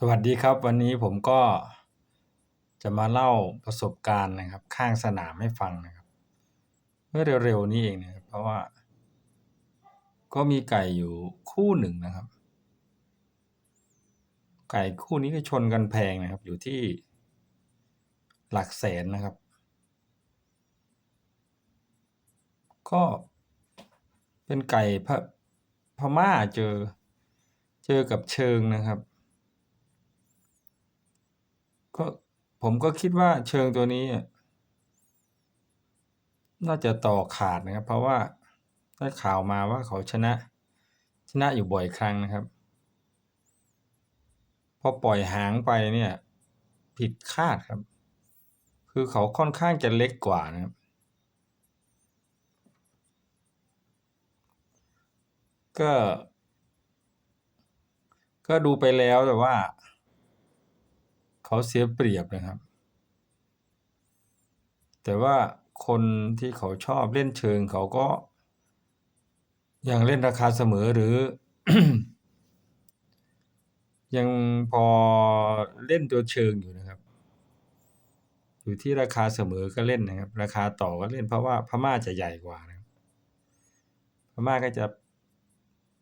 สวัสดีครับ วันนี้ผมก็จะมาเล่าประสบการณ์นะครับ ข้างสนามให้ฟังนะครับ เมื่อเร็วๆนี้เองนะครับเพราะว่า ก็มีไก่อยู่คู่หนึ่งนะครับ ไก่คู่นี้ก็ชนกันแพงนะครับ อยู่ที่หลักแสนนะครับ ก็เป็นไก่พพม่าเจอเจอกับเชิงนะครับ ก็ผมก็คิดว่าเชิงตัวนี้ น่าจะต่อขาดนะครับ เพราะว่าได้ข่าวมาว่าเขาชนะ ชนะอยู่บ่อยครั้งนะครับ พอปล่อยหางไปเนี่ย ผิดคาดครับ คือเขาค่อนข้างจะเล็กกว่านะครับ ก็ ก็ดูไปแล้วแต่ว่า เขาเสียเปรียบนะครับ แต่ว่าคนที่เขาชอบเล่นเชิงเขาก็ ยังเล่นราคาเสมอหรือ ยังพอเล่นตัวเชิงอยู่นะครับ อยู่ที่ราคาเสมอก็เล่นนะครับ ราคาต่อก็เล่นเพราะว่าพม่าจะใหญ่กว่านะครับพม่าก็จะ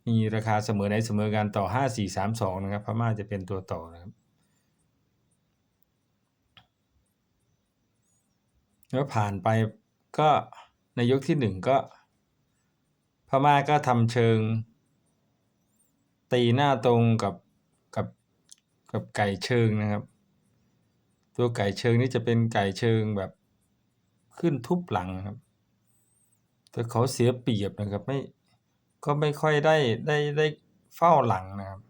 มีราคาเสมอในเสมอกันต่อห้าสี่สามสองนะครับ พม่าจะเป็นตัวต่อนะครับ แล้วผ่านไปก็ในยกที่หนึ่งก็ พม่าก็ทำเชิง ตีหน้าตรงกับกับกับไก่เชิงนะครับ ตัวไก่เชิงนี่จะเป็นไก่เชิงแบบขึ้นทุบหลังครับ แต่เขาเสียเปรียบนะครับไม่ก็ไม่ค่อยได้ได้ได้เฝ้าหลังนะครับ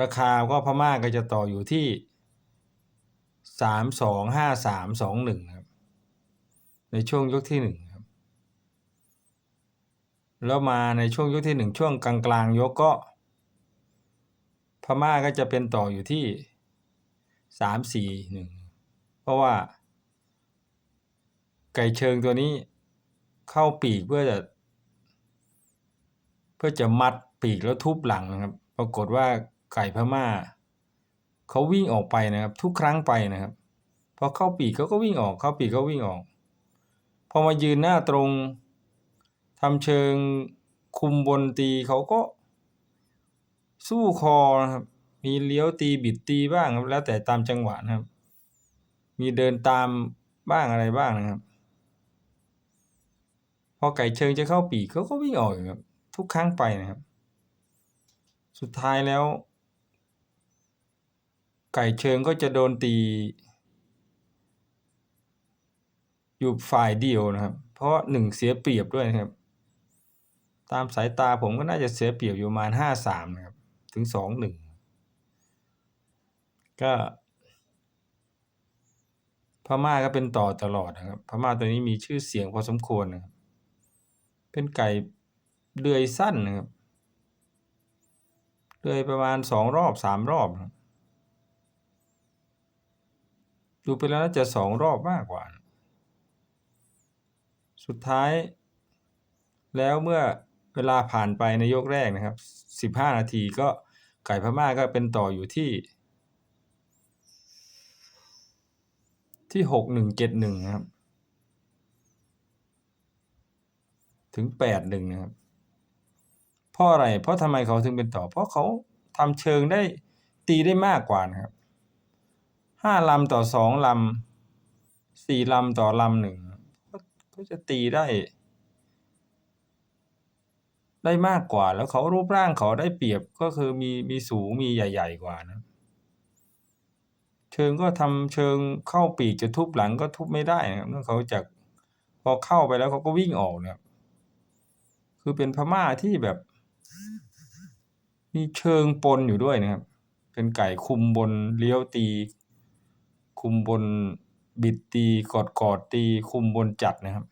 ราคาก็พม่าก็จะต่ออยู่ที่ สามสองห้าสามสองหนึ่งครับ ในช่วงยกที่หนึ่งครับ แล้วมาในช่วงยกที่หนึ่งช่วงกลางกลางยกก็ พม่าก็จะเป็นต่ออยู่ที่สามสี่หนึ่งเพราะว่า ไก่เชิงตัวนี้เข้าปีกเพื่อจะ เพื่อจะมัดปีกแล้วทุบหลังนะครับ ปรากฏว่าไก่พม่า เขาวิ่งออกไปนะครับ ทุกครั้งไปนะครับพอเข้าปีกเขาก็วิ่งออก เข้าปีกก็วิ่งออก พอมายืนหน้าตรงทำเชิงคุมบนตีเขาก็ สู้คอนะครับ มีเลี้ยวตีบิดตีบ้างครับ แล้วแต่ตามจังหวะนะครับ มีเดินตามบ้างอะไรบ้างนะครับ พอไก่เชิงจะเข้าปีกเขาก็วิ่งออกครับ ทุกครั้งไปนะครับ สุดท้ายแล้ว ไก่เชิงก็จะโดนตี อยู่ฝ่ายเดียวนะครับ เพราะหนึ่งเสียเปรียบด้วยนะครับ ตามสายตาผมก็น่าจะเสียเปรียบอยู่ประมาณห้าสามนะครับ ถึงสองหนึ่งก็พม่าก็เป็นต่อตลอดนะครับ พม่าตัวนี้มีชื่อเสียงพอสมควรนะครับ เป็นไก่เดือยสั้นนะครับเดือยประมาณสองรอบสามรอบนะครับ ดูไปแล้วน่าจะสองรอบมากกว่า สุดท้าย แล้วเมื่อเวลาผ่านไปในยกแรกนะครับสิบห้านาทีก็ไก่พม่าก็เป็นต่ออยู่ที่ ที่หกหนึ่งเจ็ดหนึ่งนะครับ ถึงแปดหนึ่งนะครับเพราะอะไรเพราะทำไมเขาถึงเป็นต่อ เพราะเขาทำเชิงได้ตีได้มากกว่านะครับ ห้าลำต่อสองลำสี่ลำต่อลำหนึ่งก็จะตีได้ ได้มากกว่าแล้วเขารูปร่างเขาได้เปรียบก็คือมีมีสูงมีใหญ่ ๆ กว่านะ เชิงก็ทำเชิงเข้าปีกจะทุบหลังก็ทุบไม่ได้นะครับเนื่องเขาจากพอเข้าไปแล้วเขาก็วิ่งออกเนะครับคือเป็นพม่าที่แบบ มีเชิงปนอยู่ด้วยนะครับ เป็นไก่คุมบนเลี้ยวตี คุมบนบิดตีกอดกอดตีคุมบนจัดนะครับ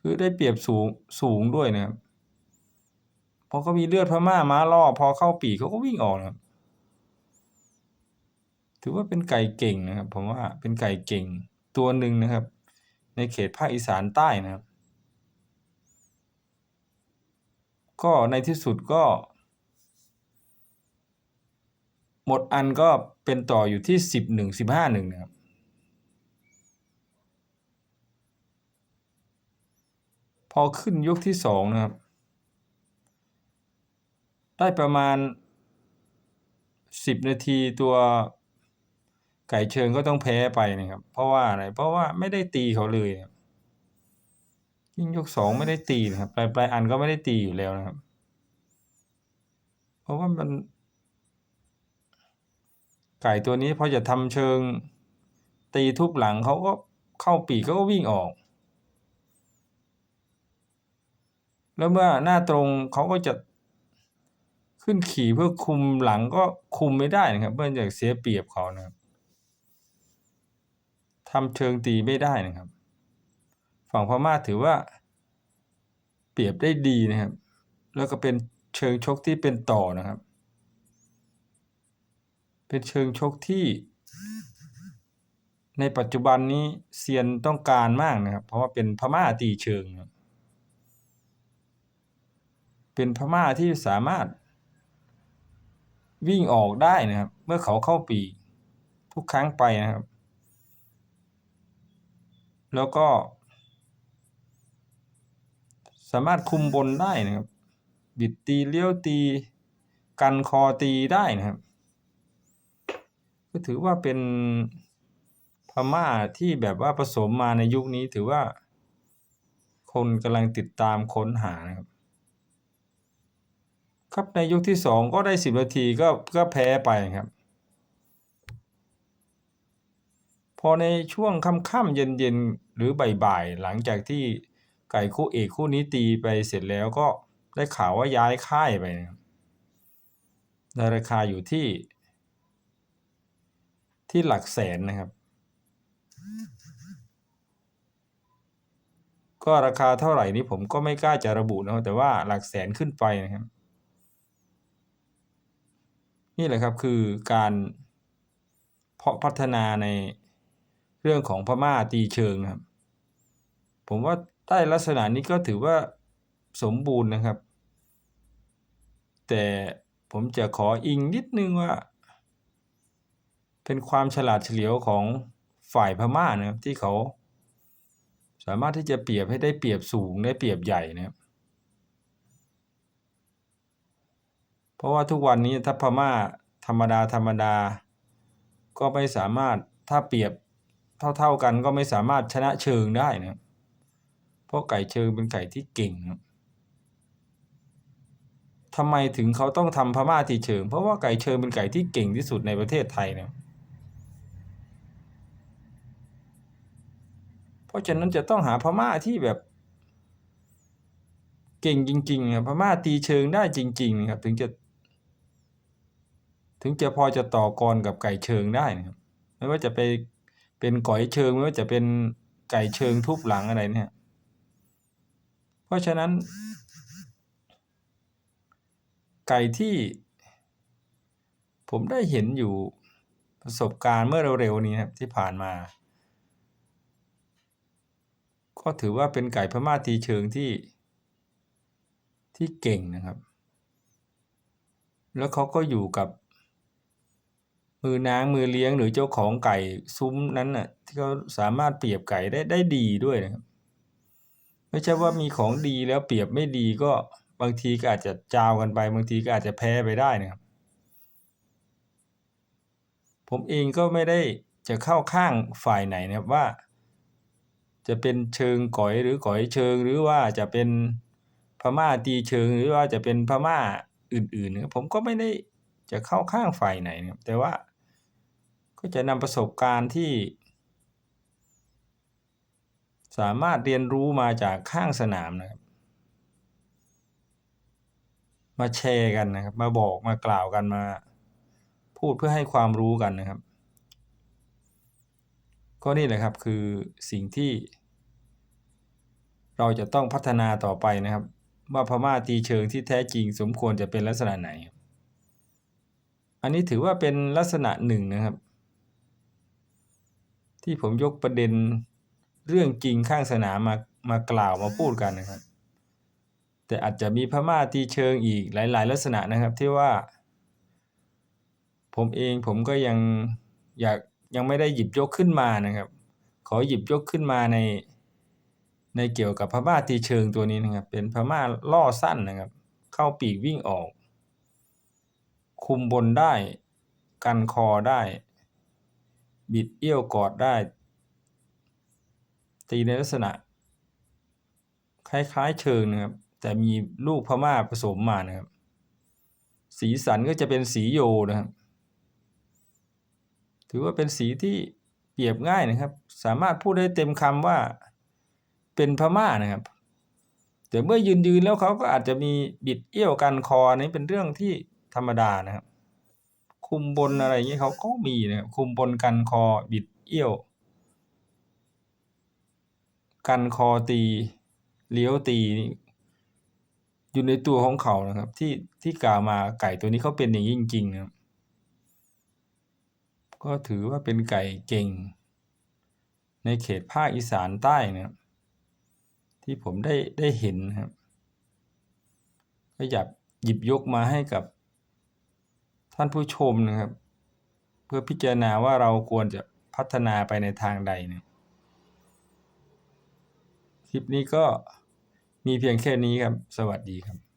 คือได้เปรียบสูงสูงด้วยนะครับพอเขามีเลือดพม่าม้าล่อพอเข้าปีเขาก็วิ่งออกนะครับ ถือว่าเป็นไก่เก่งนะครับ ผมว่าเป็นไก่เก่งตัวหนึ่งนะครับ ในเขตภาคอีสานใต้นะครับ ก็ในที่สุดก็ หมดอันก็เป็นต่ออยู่ที่สิบหนึ่งสิบห้าหนึ่งนะครับพอขึ้นยกที่สองนะครับ ได้ประมาณสิบนาทีตัวไก่เชิงก็ต้องแพ้ไปนะครับ เพราะว่าอะไรเพราะว่าไม่ได้ตีเขาเลยนะยิ่งยกสองไม่ได้ตีนะครับ ปลายปลายอันก็ไม่ได้ตีอยู่แล้วนะครับ เพราะว่ามัน ไก่ตัวนี้พอจะทำเชิง ตีทุบหลังเขาก็เข้าปีกเขาก็วิ่งออก แล้วเมื่อหน้าตรงเขาก็จะขึ้นขี่เพื่อคุมหลังก็คุมไม่ได้นะครับเพื่อจะเสียเปรียบเขานะครับทำเชิงตีไม่ได้นะครับ ฝั่งพม่าถือว่า เปรียบได้ดีนะครับ แล้วก็เป็นเชิงชกที่เป็นต่อนะครับ เป็นเชิงชกที่ ในปัจจุบันนี้เซียนต้องการมากนะครับ เพราะว่าเป็นพม่าตีเชิง เป็นพม่าที่สามารถ วิ่งออกได้นะครับ เมื่อเขาเข้าปีทุกครั้งไปนะครับ แล้วก็ สามารถคุมบนได้นะครับ บิดตีเลี้ยวตี กันคอตีได้นะครับ ก็ถือว่าเป็นพม่าที่แบบว่าผสมมาในยุคนี้ถือว่า คนกำลังติดตามค้นหานะครับ ครับในยกที่สองก็ได้สิบนาทีก็ก็แพ้ไปครับ พอในช่วงค่ำๆเย็นๆ หรือบ่ายๆ หลังจากที่ไก่คู่เอกคู่นี้ตีไปเสร็จแล้วก็ได้ข่าวว่าย้ายค่ายไปนะครับในราคาอยู่ที่ ที่หลักแสนนะครับ ก็ราคาเท่าไหร่นี้ผมก็ไม่กล้าจะระบุนะครับแต่ว่าหลักแสนขึ้นไปนะครับ นี่แหละครับคือการเพาะพัฒนาในเรื่องของพม่าตีเชิงนะครับ ผมว่าใต้ลักษณะนี้ก็ถือว่าสมบูรณ์นะครับ แต่ผมจะขออิงนิดนึงว่า เป็นความฉลาดเฉลียวของฝ่ายพม่านะครับที่เขาสามารถที่จะเปรียบให้ได้เปรียบสูงได้เปรียบใหญ่นะครับเพราะว่าทุกวันนี้ถ้าพม่าธรรมดาธรรมดา ก็ไม่สามารถถ้าเปรียบเท่าๆกันก็ไม่สามารถชนะเชิงได้นะเพราะไก่เชิงเป็นไก่ที่เก่งครับทำไมถึงเขาต้องทำพม่าตีเชิง เพราะว่าไก่เชิงเป็นไก่ที่เก่งที่สุดในประเทศไทยเนะเราะฉะนั้นจะต้องหาพม่าที่แบบ เก่งจริงๆครับพม่าตีเชิงได้จริงๆนะครับ ถึงจะ ถึงจะพอจะต่อกรกับไก่เชิงได้นะครับไม่ว่าจะไปเป็นก๋อยเชิงไม่ว่าจะเป็นไก่เชิงทุบหลังอะไรเนี่ย เพราะฉะนั้น ไก่ที่ ผมได้เห็นอยู่ประสบการณ์เมื่อเร็วๆนี้ครับที่ผ่านมา ก็ถือว่าเป็นไก่พม่าตีเชิงที่ ที่เก่งนะครับ แล้วเขาก็อยู่กับ มือนางมือเลี้ยงหรือเจ้าของไก่ซุ้มนั้นน่ะที่เขาสามารถเปรียบไก่ได้ได้ดีด้วยนะครับ ไม่ใช่ว่ามีของดีแล้วเปรียบไม่ดีก็บางทีก็อาจจะจาวกันไป บางทีก็อาจจะแพ้ไปได้นะครับ ผมเองก็ไม่ได้จะเข้าข้างฝ่ายไหนนะครับว่า จะเป็นเชิงก๋อยหรือก๋อยเชิง หรือว่าจะเป็นพม่าตีเชิง หรือว่าจะเป็นพม่าอื่นๆนะครับผมก็ไม่ได้จะเข้าข้างฝ่ายไหนนะครับแต่ว่าก็จะนำประสบการณ์ที่ สามารถเรียนรู้มาจากข้างสนามนะครับ มาแชร์กันนะครับ มาบอกมากล่าวกันมา พูดเพื่อให้ความรู้กันนะครับ ก็นี่แหละครับคือสิ่งที่ เราจะต้องพัฒนาต่อไปนะครับ ว่าพม่าตีเชิงที่แท้จริงสมควรจะเป็นลักษณะไหน อันนี้ถือว่าเป็นลักษณะหนึ่งนะครับ ที่ผมยกประเด็นเรื่องจริงข้างสนามมามากล่าวมาพูดกันนะครับ แต่อาจจะมีพม่าตีเชิงอีกหลาย ๆ ลักษณะนะครับที่ว่า ผมเองผมก็ยังอยากยังไม่ได้หยิบยกขึ้นมานะครับ ขอหยิบยกขึ้นมาใน ในเกี่ยวกับพม่าตีเชิงตัวนี้นะครับ เป็นพม่าล่อสั้นนะครับ เข้าปีกวิ่งออก คุมบนได้ กันคอได้ บิดเอี้ยวกอดได้ ตีในลักษณะ คล้ายๆเชิงนะครับ แต่มีลูกพม่าผสมมานะครับ สีสันก็จะเป็นสีโยนะครับ ถือว่าเป็นสีที่เปรียบง่ายนะครับ สามารถพูดได้เต็มคำว่า เป็นพม่านะครับ แต่เมื่อยืนยืนแล้วเขาก็อาจจะมีบิดเอี้ยวกันคอนี่เป็นเรื่องที่ธรรมดานะครับ คุมบนอะไรอย่างนี้เขาก็มีนะครับคุมบนกันคอบิดเอี้ยว กันคอตีเลี้ยวตีอยู่ในตัวของเขานะครับ ที่ที่กล่าวมาไก่ตัวนี้เขาเป็นอย่างนี้จริงๆนะครับก็ถือว่าเป็นไก่เก่ง ในเขตภาคอีสานใต้นะครับ ที่ผมได้ได้เห็นครับก็อยากหยิบยกมาให้กับท่านผู้ชมนะครับ เพื่อพิจารณาว่าเราควรจะพัฒนาไปในทางใดเนี่ยคลิปนี้ก็มีเพียงแค่นี้ครับ สวัสดีครับ